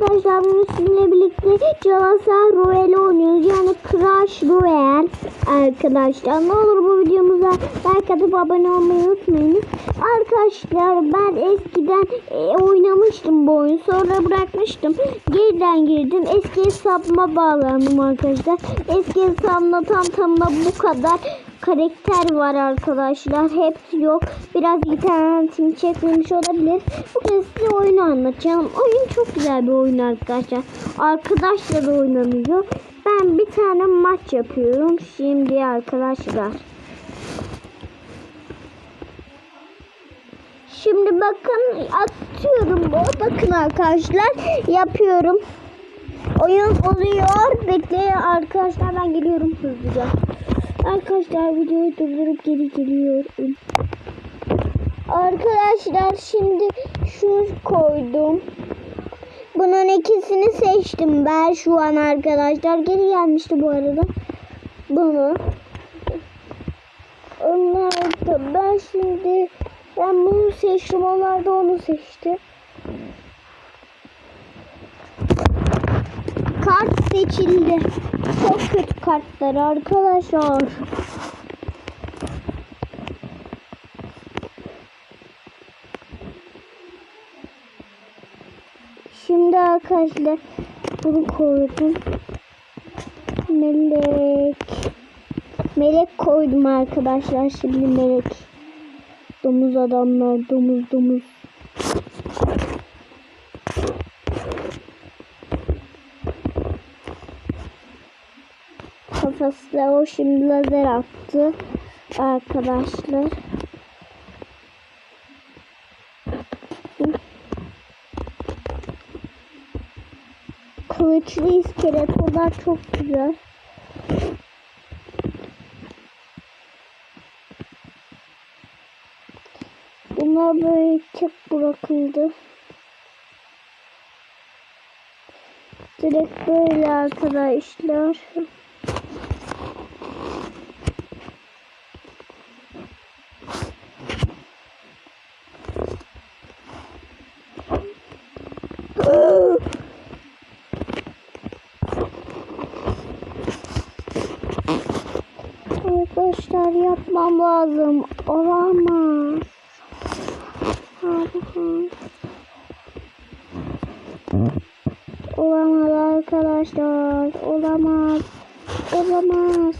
Arkadaşlar bugün sizinle birlikte Calasar Royale oynuyoruz. Yani Crash Royale arkadaşlar. Ne olur bu videomuza like atıp abone olmayı unutmayın. Arkadaşlar ben eskiden e, oynamıştım bu oyunu. Sonra bırakmıştım. Geriden girdim. Eski hesabıma bağlandım arkadaşlar. Eski hesabımda tam tamına bu kadar karakter var arkadaşlar. Hepsi yok. Biraz internetim çekmemiş olabilir. Bugün size oyunu anlatacağım. Oyun çok güzel bir oyun arkadaşlar. Arkadaşla da oynanıyor. Ben bir tane maç yapıyorum. Şimdi arkadaşlar. Şimdi bakın atıyorum bu. Bakın arkadaşlar yapıyorum. Oyun oluyor. Bekleyin arkadaşlar ben geliyorum hızlıca. Arkadaşlar videoyu durdurup geri geliyorum. Arkadaşlar şimdi şunu koydum. Bunun ikisini seçtim ben şu an arkadaşlar. Geri gelmişti bu arada. Bunu. Onlar da ben şimdi ben bunu seçtim. Onlar da onu seçti. Kart seçildi. Çok kötü kartlar arkadaşlar. Şimdi arkadaşlar bunu koydum. Melek. Melek koydum arkadaşlar. Şimdi melek. Domuz adamlar. Domuz domuz. Kafasına o şimdi lazer attı. Arkadaşlar. Kılıçlı iskeletorlar çok güzel. Bunlar böyle tek bırakıldı. Direkt böyle arkadaşlar. Arkadaşlar yapmam lazım. Olamaz. Olamaz arkadaşlar. Olamaz. Olamaz.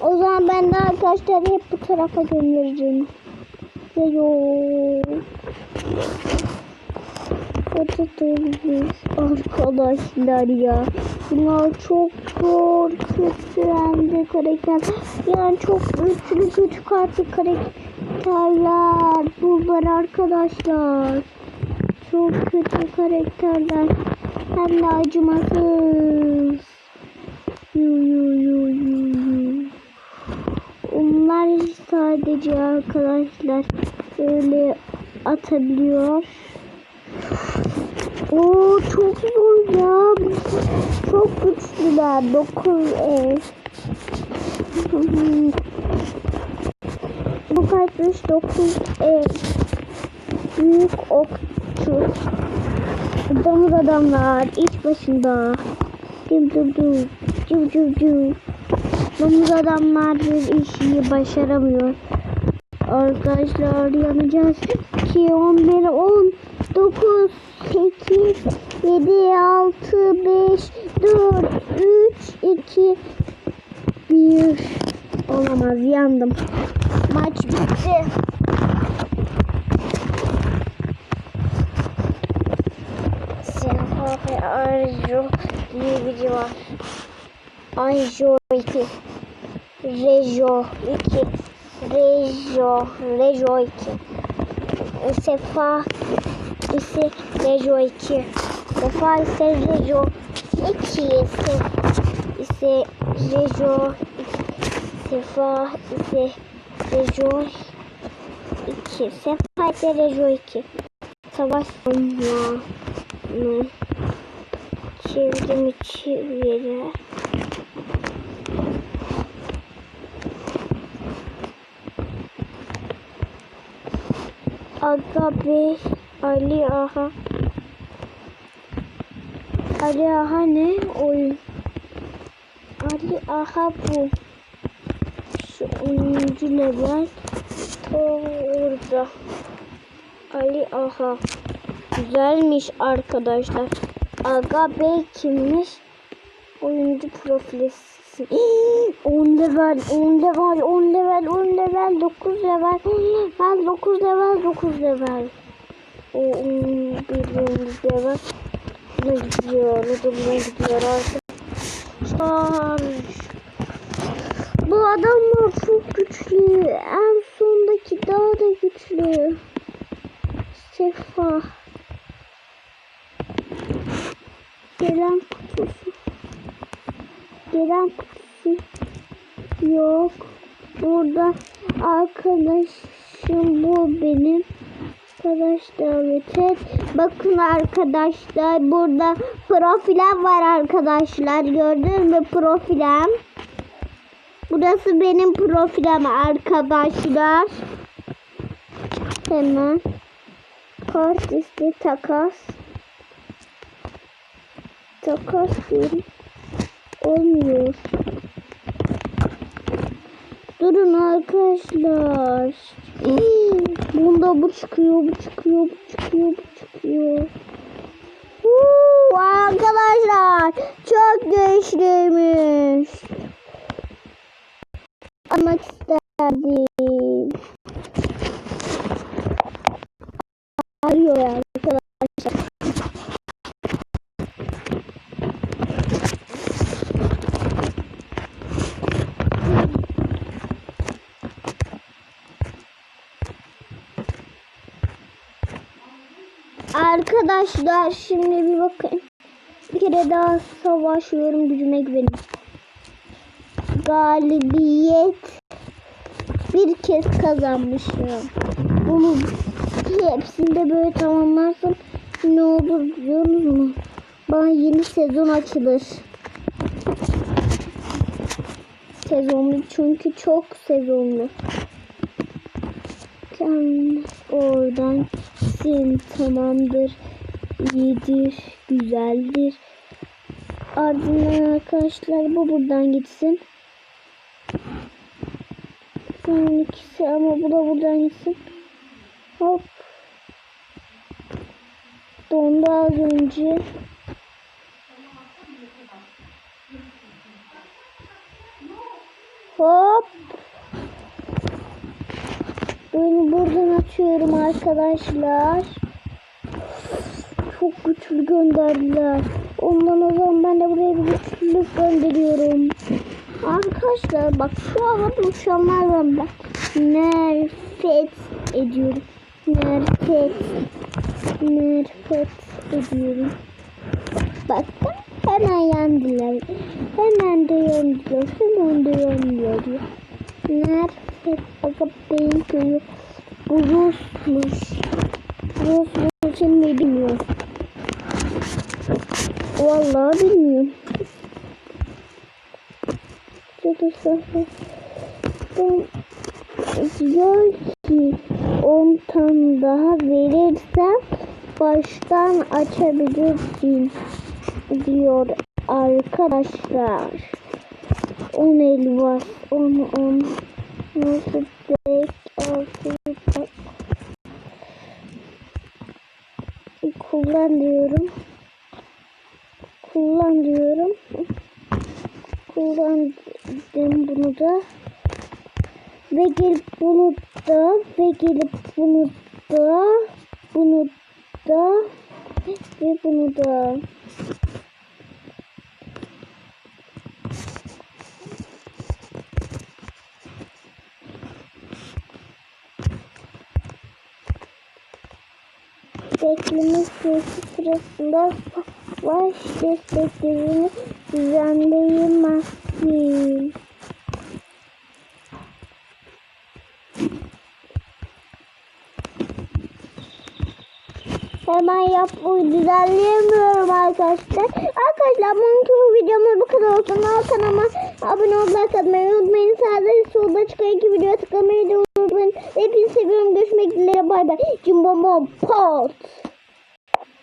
O zaman ben de arkadaşlar hep bu tarafa göndereceğim. Yok. Patates arkadaşlar ya. Bunlar çok zor, çok güvenli karakter. Yani çok güçlü güç kartı karakterler. Bunlar arkadaşlar. Çok kötü karakterler. Hem de acımasız. Yu yu yu yu. Onlar sadece arkadaşlar öyle atabiliyor. Oo çok zor ya. Çok güçlüler. 9 ev. Bu kaçmış 9 ev. Büyük okçu. Domuz adamlar iç başında. Dım dım dım. Cıv cıv cıv. Domuz adamlar bir işi başaramıyor. Arkadaşlar yanacağız. 2, 11, 10, 9, 8, 7, 6, 5, 4, 3, 2, 1. Olamaz yandım. Maç bitti. Senhofe Arjo diye biri var. Arjo 2. Rejo 2. Rejo. Rejo 2. Sefa ise Rejo 2. Sefa ise Rejo 2 ise ise Rejo Sefa ise Rejo 2. Sefa ise Rejo 2. Savaş sonuna çevrimi çevire. Aga Bey, Ali Aha. Ali Aha ne? Oyun. Ali Aha bu. Şu oyuncu level. O orada. Ali Aha. Güzelmiş arkadaşlar. Aga Bey kimmiş? Oyuncu profili. 10 level, 10 level, 10 level, 10 level, 9 level, 10 level, 9 level, 9 level. O 11. level. Buna gidiyor, da buna gidiyor arkadaşlar. Bu adamlar çok güçlü. En sondaki daha da güçlü. Sefa. Gelen kutusu. Gelen kutusu yok. Burada arkadaşım bu benim. Arkadaş davet et. Bakın arkadaşlar burada profilem var arkadaşlar. Gördün mü profilem? Burası benim profilem arkadaşlar. Hemen kart isti takas. Takas diyorum. Olmuyor. Durun arkadaşlar. Bunda bu çıkıyor, bu çıkıyor, bu çıkıyor, bu çıkıyor. Huu, arkadaşlar çok güçlüymüş. Almak isterdim. Arıyor arkadaşlar. Arkadaşlar şimdi bir bakın. Bir kere daha savaşıyorum gücüme güvenin. Galibiyet bir kez kazanmışım. Bunu hepsinde böyle tamamlarsam ne olur biliyor musunuz? Bana yeni sezon açılır. Sezonlu çünkü çok sezonlu. Kendi oradan gitsin tamamdır. İyidir, güzeldir. Ardından arkadaşlar bu buradan gitsin. Bunun ikisi ama bu da buradan gitsin. Hop. Dondu az önce. Hop. Beni buradan açıyorum arkadaşlar. Çok güçlü gönderdiler. Ondan o zaman ben de buraya bir güçlülük gönderiyorum. Arkadaşlar bak şu havada uçanlar var bak. Nerfet ediyorum. Nerfet. Nerfet ediyorum. Bakın hemen yendiler. Hemen de yendiler. Hemen de yendiler. Nerfet aga beyin köyü. Bu Rusmuş. Rus için ne bilmiyorum. Vallahi bilmiyorum. Ben diyor ki 10 tane daha verirsen baştan açabilirsin diyor arkadaşlar. 10 elmas, 10 10 nasıl 5 6 kullan diyorum. Kullan diyorum. Kullandım bunu da. Ve gelip bunu da ve gelip bunu da bunu da ve bunu da. Bekleme süresi sırasında savaş desteklerini düzenleyemezsin. Hemen yap düzenleyemiyorum arkadaşlar. Arkadaşlar bugünkü videomuz bu kadar olsun. Al kanalıma abone olmayı, like atmayı unutmayın. Sağda solda çıkan iki video tıklamayı da unutmayın. Hepinizi seviyorum. Görüşmek dileğiyle. Bay bay. Cimbomom pot.